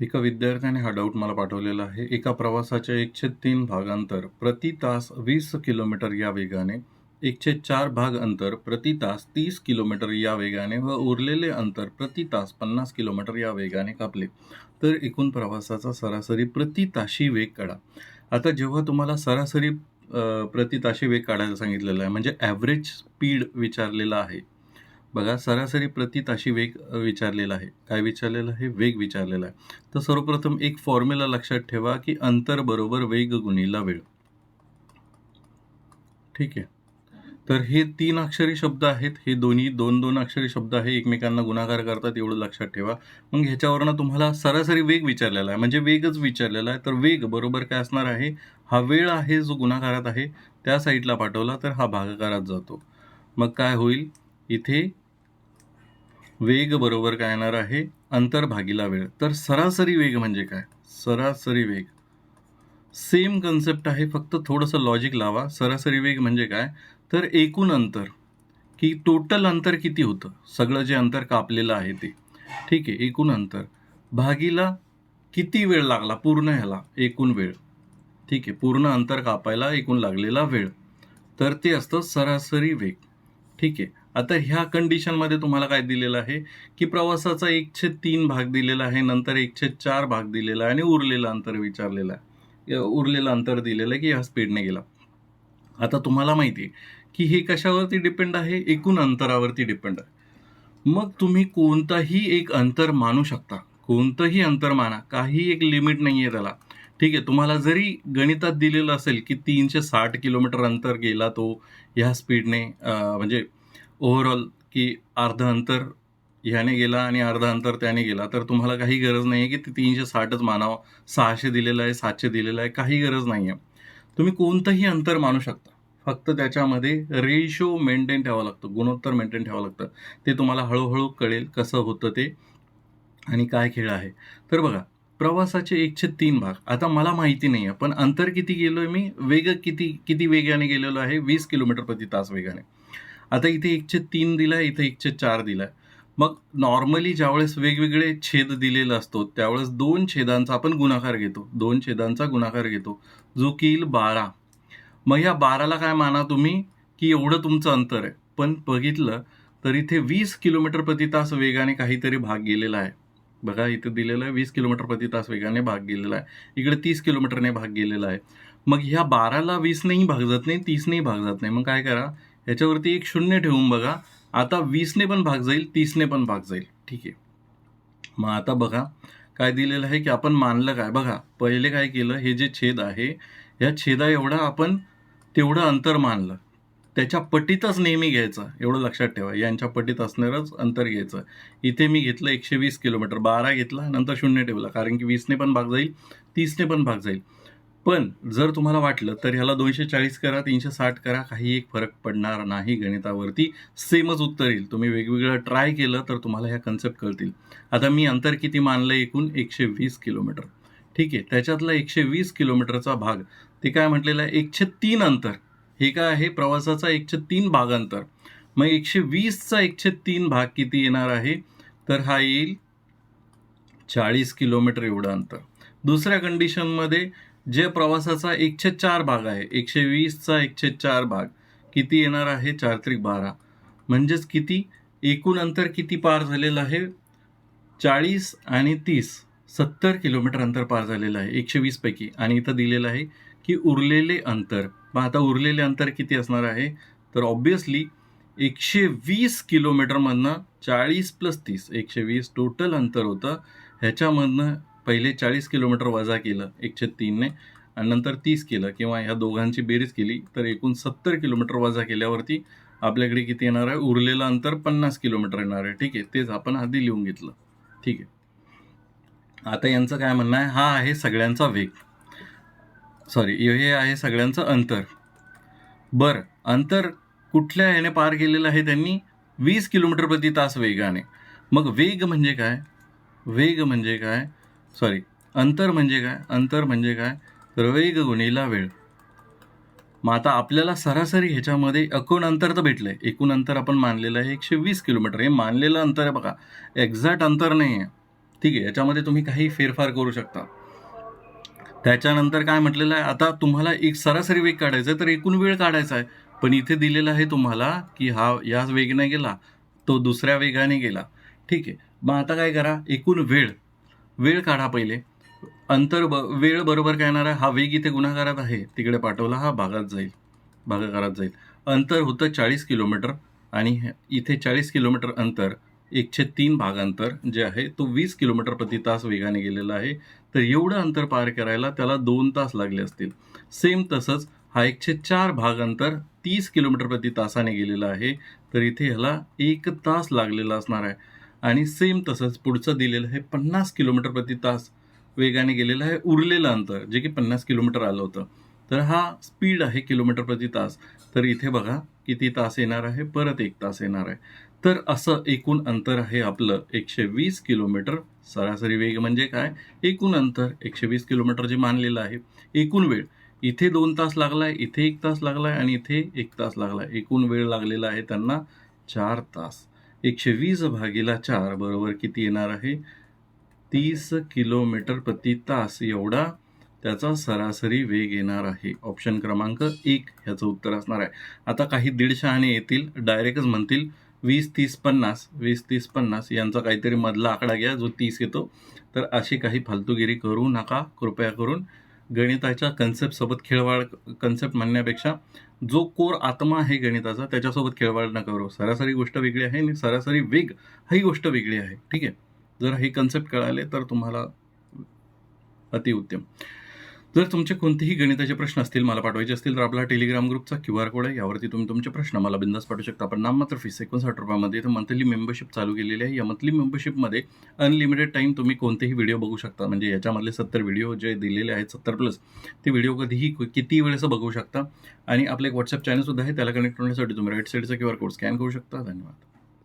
एका विद्यार्थ्याने हा डाऊट मला पाठवलेला आहे. एका प्रवासाच्या एकशे तीन भागांतर प्रति तास वीस किलोमीटर या वेगाने एकशे चार भाग अंतर प्रति तास तीस किलोमीटर या वेगाने व उरलेले अंतर प्रति तास पन्नास किलोमीटर या वेगाने कापले. तर एकूण प्रवासाचा सरासरी प्रति ताशी वेग काढा. आता जेव्हा तुम्हाला सरासरी प्रति ताशी वेग काढायला सांगितलेला आहे म्हणजे ॲव्हरेज स्पीड विचारलेला आहे बघा सरासरी प्रति ताशी वेग विचारलेला आहे. काय विचारलेलं आहे? वेग विचारलेला आहे. तर सर्वप्रथम एक फॉर्म्युला लक्षात ठेवा की अंतर बरोबर वेग गुणीला वेळ. ठीक आहे? तर हे तीन अक्षरी शब्द आहेत. हे दोन्ही दोन दोन अक्षरी शब्द आहे. एकमेकांना गुणाकार करतात एवढं लक्षात ठेवा. मग ह्याच्यावरनं तुम्हाला सरासरी वेग विचारलेला आहे. म्हणजे वेगच विचारलेला आहे. तर वेग बरोबर काय असणार आहे? हा वेळ आहे जो गुणाकारात आहे त्या साईडला पाठवला तर हा भागाकारात जातो. मग काय होईल? इथे वेग बरोबर काय येणार आहे? अंतर भागीला वेळ. तर सरासरी वेग म्हणजे काय? सरासरी वेग. सेम कन्सेप्ट आहे फक्त थोडंसं लॉजिक लावा. सरासरी वेग म्हणजे काय? तर एकूण अंतर. की टोटल अंतर किती होतं? सगळं जे अंतर कापलेलं आहे ते. ठीक आहे एकूण अंतर. भागीला किती वेळ लागला? पूर्ण ह्याला एकूण वेळ. ठीक आहे पूर्ण अंतर कापायला एकूण लागलेला वेळ. तर ते असतं सरासरी वेग. ठीक आहे आता ह्या कंडिशनमध्ये तुम्हाला काय दिलेलं आहे? की प्रवासाचा एकशे तीन भाग दिलेला आहे नंतर एकशे चार भाग दिलेला आहे आणि उरलेलं अंतर विचारलेलं आहे. उरलेलं अंतर दिलेलं आहे की ह्या स्पीडने गेला. आता तुम्हाला माहिती आहे की हे कशावरती डिपेंड आहे? एकूण अंतरावरती डिपेंड आहे. मग तुम्ही कोणताही एक अंतर मानू शकता. कोणतंही अंतर माना. काही एक लिमिट नाही आहे त्याला. ठीक आहे तुम्हाला जरी गणितात दिलेलं असेल की तीनशे साठ किलोमीटर अंतर गेला तो ह्या स्पीडने म्हणजे ओव्हरऑल की अर्ध अंतर ह्याने गेला आणि अर्ध अंतर त्याने गेला. तर तुम्हाला काही गरज नाही आहे की ते तीनशे साठच मानावं. सहाशे दिलेलं आहे सातशे दिलेलं आहे काही गरज नाही आहे तुम्ही कोणतंही अंतर मानू शकता. फक्त त्याच्यामध्ये रेशो मेंटेन ठेवावं लागतं गुणोत्तर मेंटेन ठेवावं लागतं. ते तुम्हाला हळूहळू कळेल कसं होतं ते आणि काय खेळ आहे. तर बघा प्रवासाचे एकशे तीन भाग. आता मला माहिती नाही आहे पण अंतर किती गेलो आहे मी? वेग किती किती वेगाने गेलेलो आहे? वीस किलोमीटर प्रति तास वेगाने. आता इथे एकशे तीन दिला आहे इथे एकशे चार दिला आहे मग नॉर्मली ज्यावेळेस वेगवेगळे छेद दिलेला असतो त्यावेळेस दोन छेदांचा आपण गुणाकार घेतो. दोन छेदांचा गुणाकार घेतो. जो की येईल बारा. मग ह्या बाराला काय माना तुम्ही? की एवढं तुमचं अंतर आहे. पण बघितलं तर इथे वीस किलोमीटर प्रति तास वेगाने काहीतरी भाग गेलेला आहे. बघा इथे दिलेलं आहे वीस किलोमीटर प्रति तास वेगाने भाग गेलेला आहे. इकडे तीस किलोमीटरने भाग गेलेला आहे. मग ह्या बाराला वीसनेही भाग जात नाही तीसनेही भाग जात नाही. मग काय करा? याच्यावरती एक शून्य ठेवून बघा. आता वीसने पण भाग जाईल तीसने पण भाग जाईल. ठीक आहे. मग आता बघा काय दिलेलं आहे की आपण मानलं काय? बघा पहिले काय केलं हे जे छेद आहे या छेदा एवढा आपण तेवढं अंतर मानलं. त्याच्या पटीतच नेहमी घ्यायचं एवढं लक्षात ठेवा. यांच्या पटीत असणारच अंतर घ्यायचं. इथे मी घेतलं एकशे वीस किलोमीटर. बारा घेतला नंतर शून्य ठेवला. कारण की वीसने पण भाग जाईल तीसने पण भाग जाईल. पण जर तुम्हाला वाटलं तर ह्याला दोनशे चाळीस करा तीनशे साठ करा काही एक फरक पडणार नाही गणितावरती. सेमच उत्तर येईल. तुम्ही वेगवेगळं ट्राय केलं तर तुम्हाला ह्या कन्सेप्ट कळतील. आता मी अंतर किती मानलं एकूण? एकशे वीस किलोमीटर. ठीक आहे. त्याच्यातला एकशे वीस किलोमीटरचा भाग ते काय म्हटलेलं आहे? एकशे तीन अंतर. हे काय आहे? प्रवासाचा एकशे तीन भाग अंतर मग एकशे वीसचा एकशे तीन भाग किती येणार आहे? तर हा येईल चाळीस किलोमीटर एवढं अंतर. दुसऱ्या कंडिशनमध्ये जे प्रवासाचा एकशे चार भाग आहे एकशे वीसचा एकशे चार भाग किती येणार आहे? चार त्रिक बारा. म्हणजेच किती? एकूण अंतर किती पार झालेलं आहे? चाळीस आणि तीस सत्तर किलोमीटर अंतर पार झालेलं आहे एकशे वीसपैकी आणि इथं दिलेलं आहे की उरलेले अंतर. मग आता उरलेले अंतर किती असणार आहे? तर ऑब्वियसली एकशे वीस किलोमीटरमधनं चाळीस प्लस तीस एकशे वीस टोटल अंतर होतं. ह्याच्यामधनं पहिले चाळीस किलोमीटर वजा केलं एकशे तीनने आणि नंतर तीस केलं किंवा ह्या दोघांची बेरीज केली तर एकूण सत्तर किलोमीटर वजा केल्यावरती आपल्याकडे किती येणार आहे? उरलेलं अंतर पन्नास किलोमीटर येणार आहे. ठीक आहे तेच आपण आधी लिहून घेतलं. ठीक आहे. आता यांचं काय म्हणणं आहे? हा आहे सगळ्यांचा वेग. सॉरी हे आहे सगळ्यांचं अंतर. बरं अंतर कुठल्या ह्याने पार केलेलं आहे त्यांनी? वीस किलोमीटर प्रति तास वेगाने. मग वेग म्हणजे काय? वेग म्हणजे काय? सॉरी अंतर म्हणजे काय? अंतर म्हणजे काय? तर वेग वेळ. मग आता आपल्याला सरासरी ह्याच्यामध्ये एकूण अंतर तर भेटलंय. एकूण अंतर आपण मानलेलं आहे एकशे वीस किलोमीटर. हे मानलेलं अंतर आहे बघा. एक्झॅक्ट अंतर नाही आहे. ठीक आहे. याच्यामध्ये तुम्ही काही फेरफार करू शकता. त्याच्यानंतर काय म्हटलेलं आहे? आता तुम्हाला एक सरासरी वेग काढायचा आहे तर एकूण वेळ काढायचा आहे. पण इथे दिलेलं आहे तुम्हाला की हा याच वेगाने गेला तो दुसऱ्या वेगाने गेला. ठीक आहे. मग आता काय करा? एकूण वेळ. वेळ काढा पहिले. अंतर ब वेळ बरोबर काय येणार आहे हा वेग इथे गुन्हागारात आहे. तिकडे पाठवला हा भागात जाईल. भागाकारात जाईल. अंतर होतं चाळीस किलोमीटर आणि इथे चाळीस किलोमीटर अंतर एकशे तीन भागांतर जे आहे तो वीस किलोमीटर प्रति तास वेगाने गेलेला आहे. तर एवढं अंतर पार करायला त्याला दोन तास लागले असतील. सेम तसंच हा एकशे चार भाग अंतर तीस किलोमीटर प्रति तासाने गेलेला आहे. तर इथे ह्याला एक तास लागलेला असणार आहे. आणि सेम तसंच पुढचं दिलेलं आहे पन्नास किलोमीटर प्रति तास वेगाने गेलेलं आहे उरलेलं अंतर जे की पन्नास किलोमीटर आलं होतं. तर हा स्पीड आहे किलोमीटर प्रति तास. तर इथे बघा किती तास येणार आहे परत एक तास येणार आहे. तर असं एकूण अंतर आहे आपलं एकशे वीस किलोमीटर. सरासरी वेग म्हणजे काय? एकूण अंतर एकशे वीस किलोमीटर जे मानलेलं आहे. एकूण वेळ. इथे दोन तास लागलाय इथे एक तास लागलाय आणि इथे एक तास लागलाय. एकूण वेळ लागलेला आहे त्यांना चार तास. एकशे वीस भागीला चार बरोबर किती येणार आहे? तीस किलोमीटर प्रति तास एवढा त्याचा सरासरी वेग येणार आहे. ऑप्शन क्रमांक एक ह्याचं उत्तर असणार आहे. आता काही दीडशे आणि येतील डायरेक्टच म्हणतील वीस तीस पन्नास वीस तीस पन्नास यांचा काहीतरी मधला आकडा घ्या जो तीस येतो. तर अशी काही फालतूगिरी करू नका कृपया करून. गणिताच्या कन्सेप्टसोबत खेळवाड कन्सेप्ट म्हणण्यापेक्षा जो कोर आत्मा आहे गणिताचा त्याच्यासोबत खेळवाड न करू. सरासरी गोष्ट वेगळी आहे आणि सरासरी वेग ही गोष्ट वेगळी आहे. ठीक आहे? जर हे कन्सेप्ट कळाले तर तुम्हाला अतिउत्तम. जर तुमचे कोणतेही गणिताचे प्रश्न असतील मला पाठवायचे असतील तर आपला टेलिग्राम ग्रुपचा क्यू आर कोड आहे. यावरती तुम्ही तुमचे प्रश्न मला बिंदास पाठवू शकता. पण नाम मात्र फीस एकोणसाठ रुपयामध्ये. तर मंथली मेंबरशिप चालू केलेली आहे. या मंथली मेंबरशिपमध्ये अनलिमिटेड टाईम तुम्ही कोणतेही व्हिडिओ बघू शकता. म्हणजे याच्यामधले सत्तर व्हिडिओ जे दिलेले आहेत सत्तर प्लस ते व्हिडिओ कधीही किती वेळेस बघू शकता. आणि आपलं एक व्हॉट्सअप चॅनल सुद्धा आहे. त्याला कनेक्ट होण्यासाठी तुम्ही राईट साईडचा क्यू आर कोड स्कॅन करू शकता. धन्यवाद.